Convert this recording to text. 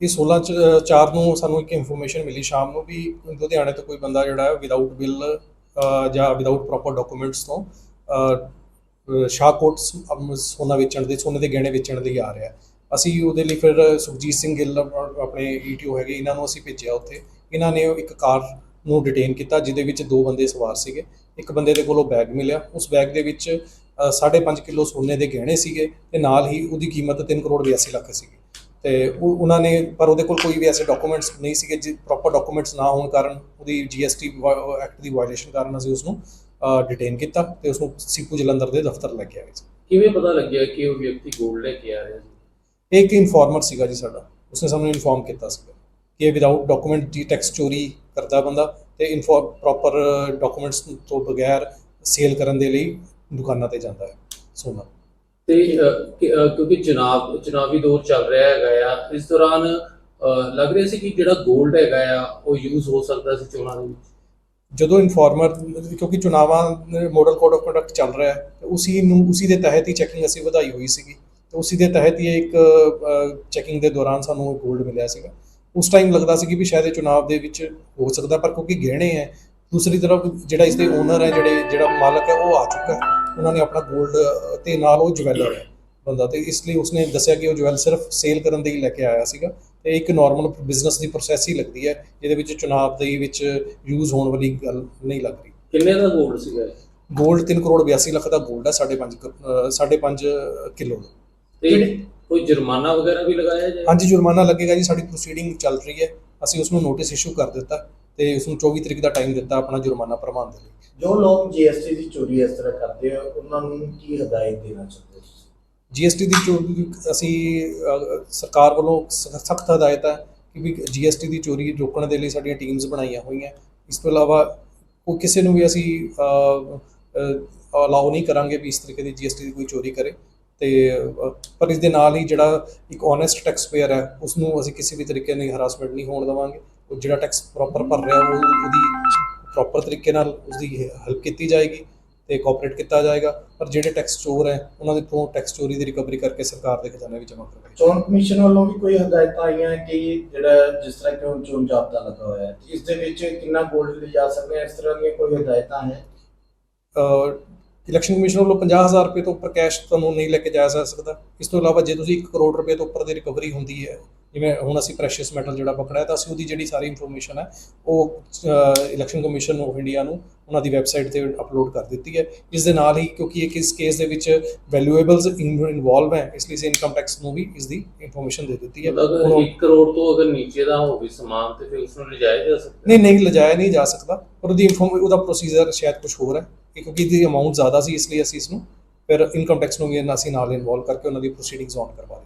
ਇਹ 16 ਚ- ਚਾਰ ਨੂੰ ਸਾਨੂੰ ਇੱਕ ਇਨਫੋਰਮੇਸ਼ਨ ਮਿਲੀ ਸ਼ਾਮ ਨੂੰ ਵੀ ਲੁਧਿਆਣੇ ਤੋਂ ਕੋਈ ਬੰਦਾ ਜਿਹੜਾ ਹੈ ਵਿਦਆਊਟ ਬਿੱਲ ਜਾਂ ਵਿਦਆਊਟ ਪ੍ਰੋਪਰ ਡਾਕੂਮੈਂਟਸ ਤੋਂ ਸ਼ਾਹਕੋਟ ਸੋਨਾ ਵੇਚਣ ਦੇ ਸੋਨੇ ਦੇ ਗਹਿਣੇ ਵੇਚਣ ਲਈ ਆ ਰਿਹਾ ਅਸੀਂ ਉਹਦੇ ਲਈ ਫਿਰ ਸੁਖਜੀਤ ਸਿੰਘ ਗਿੱਲ ਅ- ਆਪਣੇ ਈਟੀਓ ਹੈਗੇ ਇਹਨਾਂ ਨੂੰ ਅਸੀਂ ਭੇਜਿਆ ਉੱਥੇ। ਇਹਨਾਂ ਨੇ ਇੱਕ ਕਾਰ ਨੂੰ ਡਿਟੇਨ ਕੀਤਾ ਜਿਹਦੇ ਵਿੱਚ ਦੋ ਬੰਦੇ ਸਵਾਰ ਸੀਗੇ। ਇੱਕ ਬੰਦੇ ਦੇ ਕੋਲੋਂ ਬੈਗ ਮਿਲਿਆ। ਉਸ ਬੈਗ ਦੇ ਵਿੱਚ ਅ, 5.5 ਕਿਲੋ ਸੋਨੇ ਦੇ ਗਹਿਣੇ ਸੀਗੇ ਤੇ ਨਾਲ ਹੀ ਉਹਦੀ ਕੀਮਤ 3 ਕਰੋੜ 82 ਲੱਖ ਸੀਗੀ। ਤੇ ਉਹ ਉਹਨਾਂ ਨੇ ਪਰ ਉਹਦੇ ਕੋਲ ਕੋਈ ਵੀ ਐਸੇ ਡਾਕੂਮੈਂਟਸ ਨਹੀਂ ਸੀਗੇ ਜੀ ਪ੍ਰੋਪਰ ਡਾਕੂਮੈਂਟਸ ਨਾ ਹੋਣ ਕਾਰਨ ਉਹਦੀ ਜੀਐਸਟੀ ਐਕਟ ਦੀ ਵਾਇਓਲੇਸ਼ਨ ਕਾਰਨ ਅਸੀਂ ਉਸ ਨੂੰ ਡਿਟੇਨ ਕੀਤਾ ਤੇ ਉਸ ਨੂੰ ਸੀਪੂ ਜਲੰਧਰ ਦੇ ਦਫ਼ਤਰ ਲੈ ਕੇ ਆਏ ਸੀ। ਕਿਵੇਂ ਪਤਾ ਲੱਗਿਆ ਕਿ ਉਹ ਵਿਅਕਤੀ ਗੋਲਡ ਲੈ ਕੇ ਆ ਰਿਹਾ ਸੀ? ਇੱਕ ਇਨਫਾਰਮਰ ਸੀਗਾ ਜੀ ਸਾਡਾ। ਉਸਨੇ ਸਾਨੂੰ ਇਨਫਾਰਮ ਕੀਤਾ ਸੀਗਾ ਕਿ ਇਹ ਵਿਦਆਊਟ ਡਾਕੂਮੈਂਟ ਦੀ ਟੈਕਸ ਚੋਰੀ ਕਰਦਾ ਬੰਦਾ ਤੇ ਇਨਫੋ ਪ੍ਰੋਪਰ ਡਾਕੂਮੈਂਟਸ ਤੋਂ ਬਗੈਰ ਸੇਲ ਕਰਨ ਦੇ ਲਈ ਦੁਕਾਨਾਂ ਤੇ ਜਾਂਦਾ ਹੈ ਸੋਨਾ। ਤੇ ਅ, ਕਿ- ਅ, ਕਿਉਂਕਿ ਚੁਣਾਵ ਚੁਣਾਵੀ ਦੌਰ ਚੱਲ ਰਿਹਾ ਹੈਗਾ ਆ ਇਸ ਦੌਰਾਨ ਅ, ਲੱਗ ਰਿਹਾ ਸੀ ਕਿ ਜਿਹੜਾ 골ਡ ਹੈਗਾ ਆ ਉਹ ਯੂਜ਼ ਹੋ ਸਕਦਾ ਸੀ ਚੋਣਾਂ ਦੇ ਵਿੱਚ? ਜਦੋਂ ਇਨਫਾਰਮਰ ਕਿਉਂਕਿ ਚੁਣਾਵਾਂ ਮੋਡਲ ਕੋਡ ਆਫ ਕੰਡਕਟ ਚੱਲ ਰਿਹਾ ਹੈ ਤੇ ਉਸੀ ਨੂੰ ਉਸੀ ਦੇ ਤਹਿਤ ਹੀ ਚੈਕਿੰਗ ਅਸੀਂ ਵਧਾਈ ਹੋਈ ਸੀਗੀ। ਤੇ ਉਸੀ ਦੇ ਤਹਿਤ ਹੀ ਇੱਕ ਚੈਕਿੰਗ ਦੇ ਦੌਰਾਨ ਸਾਨੂੰ 골ਡ ਮਿਲਿਆ ਸੀਗਾ। ਉਸ ਟਾਈਮ ਲੱਗਦਾ ਸੀ ਕਿ ਵੀ ਸ਼ਾਇਦ ਇਹ ਚੁਣਾਵ ਦੇ ਵਿੱਚ ਹੋ ਸਕਦਾ ਪਰ ਕਿਉਂਕਿ ਗਹਿਣੇ ਹੈ ਦੂਸਰੀ ਤਰਫ ਜਿਹੜਾ ਇਸ ਦੇ ਓਨਰ ਹੈ ਜਿਹੜੇ ਜਿਹੜਾ ਮਾਲਕ ਹੈ ਉਹ ਆ ਚੁੱਕਾ ਹੈ। ਉਹਨਾਂ ਨੇ ਆਪਣਾ 골ਡ ਤੇ ਨਾਲ ਉਹ ਜਵੈਲਰ ਹੈ ਬੰਦਾ ਤੇ ਇਸ ਲਈ ਉਸਨੇ ਦੱਸਿਆ ਕਿ ਉਹ ਜਵੈਲ ਸਿਰਫ ਸੇਲ ਕਰਨ ਦੇ ਹੀ ਲੈ ਕੇ ਆਇਆ ਸੀਗਾ ਤੇ ਇੱਕ ਨਾਰਮਲ ਬਿਜ਼ਨਸ ਦੀ ਪ੍ਰੋਸੈਸ ਹੀ ਲੱਗਦੀ ਹੈ ਜਿਹਦੇ ਵਿੱਚ ਚੁਣਾਵ ਦੇ ਵਿੱਚ ਯੂਜ਼ ਹੋਣ ਵਾਲੀ ਗੱਲ ਨਹੀਂ ਲੱਗ ਰਹੀ। ਕਿੰਨੇ ਦਾ 골ਡ ਸੀਗਾ 골ਡ 3 ਕਰੋੜ 82 ਲੱਖ ਦਾ 골ਡ ਹੈ 5.5 5.5 ਕਿਲੋ ਦਾ। ਤੇ ਕੋਈ ਜੁਰਮਾਨਾ ਵਗੈਰਾ ਵੀ ਲਗਾਇਆ ਜਾਏ? ਹਾਂਜੀ ਜੁਰਮਾਨਾ ਲੱਗੇਗਾ ਜੀ ਸਾਡੀ ਪ੍ਰੋਸੀਡਿੰਗ ਚੱਲ ਰਹੀ ਹੈ। ਅਸੀਂ ਉਸ ਨੂੰ ਨੋਟਿਸ ਇਸ਼ੂ ਕਰ ਦਿੱਤਾ। ਤੇ ਉਸ ਨੂੰ 24 ਤਰੀਕ ਦਾ ਟਾਈਮ ਦਿੱਤਾ ਆਪਣਾ ਜੁਰਮਾਨਾ ਭਰਵਾਉਣ ਦੇ ਲਈ। ਜੋ ਲੋਕ ਜੀਐਸਟੀ ਦੀ ਚੋਰੀ ਇਸ ਤਰ੍ਹਾਂ ਕਰਦੇ ਆ ਉਹਨਾਂ ਨੂੰ ਕੀ ਹਦਾਇਤ ਦੇਣਾ ਚਾਹੁੰਦੇ ਹੋ? ਜੀਐਸਟੀ ਦੀ ਚੋਰੀ ਅਸੀਂ ਅਹ, ਸਰਕਾਰ ਵੱਲੋਂ ਸਖਤ ਹਦਾਇਤ ਹੈ ਕਿ ਵੀ ਜੀਐਸਟੀ ਦੀ ਚੋਰੀ ਰੋਕਣ ਦੇ ਲਈ ਸਾਡੀਆਂ ਟੀਮਸ ਬਣਾਈਆਂ ਹੋਈਆਂ। ਇਸ ਤੋਂ ਇਲਾਵਾ ਕੋਈ ਕਿਸੇ ਨੂੰ ਵੀ ਅਸੀਂ ਅਲਾਉ ਨਹੀਂ ਕਰਾਂਗੇ ਵੀ ਇਸ ਤਰੀਕੇ ਦੀ ਜੀਐਸਟੀ ਦੀ ਕੋਈ ਚੋਰੀ ਕਰੇ। ਤੇ ਅਹ, ਪਰ ਇਸ ਦੇ ਨਾਲ ਹੀ ਜਿਹੜਾ ਇੱਕ ਓਨੈਸਟ ਟੈਕਸ ਪੇਅਰ ਹੈ ਉਸ ਨੂੰ ਅਸੀਂ ਕਿਸੇ ਵੀ ਤਰੀਕੇ ਨਾਲ ਹਰਾਸਮੈਂਟ ਨਹੀਂ ਹੋਣ ਦੇਵਾਂਗੇ। ਉਹ ਜਿਹੜਾ ਟੈਕਸ ਪ੍ਰੋਪਰ ਭਰ ਰਿਹਾ ਉਹ ਉਹਦੀ ਪ੍ਰੋਪਰ ਤਰੀਕੇ ਨਾਲ ਉਸਦੀ ਹੈਲਪ ਕੀਤੀ ਜਾਏਗੀ ਤੇ ਕੋਆਪਰੇਟ ਕੀਤਾ ਜਾਏਗਾ। ਪਰ ਜਿਹੜੇ ਟੈਕਸ ਚੋਰ ਹੈ ਉਹਨਾਂ ਦੇ ਤੋਂ ਟੈਕਸ ਚੋਰੀ ਦੀ ਰਿਕਵਰੀ ਕਰਕੇ ਸਰਕਾਰ ਦੇ ਖਜ਼ਾਨੇ ਵਿੱਚ ਜਮ੍ਹਾਂ ਕਰਵਾਈ। ਚੋਣ ਕਮਿਸ਼ਨ ਵੱਲੋਂ ਵੀ ਕੋਈ ਹਦਾਇਤਾਂ ਆਈਆਂ ਕਿ ਜਿਹੜਾ ਜਿਸ ਤਰ੍ਹਾਂ ਕਿ ਹੁਣ ਚੋਣ ਜਾਬਤਾ ਲੱਗਾ ਹੋਇਆ ਹੈ ਇਸ ਦੇ ਵਿੱਚ ਕਿੰਨਾ ਗੋਲਡ ਲਿਜਾ ਸਕਦੇ ਆ ਇਸ ਤਰ੍ਹਾਂ ਦੀਆਂ ਕੋਈ ਹਦਾਇਤਾਂ ਹੈ? ਇਲੈਕਸ਼ਨ ਕਮਿਸ਼ਨ ਵੱਲੋਂ 50000 ਰੁਪਏ ਤੋਂ ਉੱਪਰ ਕੈਸ਼ ਤੁਹਾਨੂੰ ਨਹੀਂ ਲੈ ਕੇ ਜਾਇਆ ਜਾ ਸਕਦਾ। ਇਸ ਤੋਂ ਇਲਾਵਾ ਜੇ ਤੁਸੀਂ 1 ਕਰੋੜ ਰੁਪਏ ਤੋਂ ਉੱਪਰ ਦੀ ਰਿਕਵਰੀ ਹੁੰਦੀ ਹੈ ਜਿਵੇਂ ਹੁਣ ਅਸੀਂ ਪ੍ਰੈਸ਼ੀਅਸ ਮੈਟਲ ਜਿਹੜਾ ਪਕੜਿਆ ਤਾਂ ਅਸੀਂ ਉਹਦੀ ਜਿਹੜੀ ਸਾਰੀ ਇਨਫੋਰਮੇਸ਼ਨ ਹੈ ਉਹ ਇਲੈਕਸ਼ਨ ਕਮਿਸ਼ਨ ਆਫ ਇੰਡੀਆ ਨੂੰ ਉਹਨਾਂ ਦੀ ਵੈਬਸਾਈਟ ਤੇ ਅਪਲੋਡ ਕਰ ਦਿੱਤੀ ਹੈ। ਇਸ ਦੇ ਨਾਲ ਹੀ ਕਿਉਂਕਿ ਇਹ ਇਸ ਕੇਸ ਦੇ ਵਿੱਚ ਵੈਲਿਊਏਬਲਸ ਇਨਵੋਲਵ ਹੈ ਇਸ ਲਈ ਅਸੀਂ ਇਨਕਮ ਟੈਕਸ ਨੂੰ ਵੀ ਇਸ ਦੀ ਇਨਫੋਰਮੇਸ਼ਨ ਦੇ ਦਿੱਤੀ ਹੈ। ਅਗਰ ਹੁਣ- 1 ਕਰੋੜ ਤੋਂ ਅਗਰ ਨੀਚੇ ਦਾ ਹੋਵੇ ਸਮਾਨ ਤੇ ਫਿਰ ਉਸ ਨੂੰ ਲਿਜਾਇਆ ਜਾ ਸਕਦਾ? ਨਹੀਂ ਨਹੀਂ ਲਿਜਾਇਆ ਨਹੀਂ ਜਾ ਸਕਦਾ। ਪਰ ਉਹਦੀ ਇਨਫੋਰਮ ਉਹਦਾ ਪ੍ਰੋਸੀਜਰ ਸ਼ਾਇਦ ਕੁਝ ਹੋਰ ਹੈ ਕਿਉਂਕਿ ਇਹਦੀ ਅਮਾਉਂਟ ਜ਼ਿਆਦਾ ਸੀ ਇਸ ਲਈ ਅਸੀਂ ਇਸ ਨੂੰ ਫਿਰ ਇਨਕਮ ਟੈਕਸ ਨੂੰ ਵੀ ਅਸੀਂ ਨਾਲ ਇਨਵੋਲਵ ਕਰਕੇ ਉਹਨਾਂ ਦੀ ਪ੍ਰੋਸੀਡਿੰਗਸ ਔਨ ਕਰਵਾ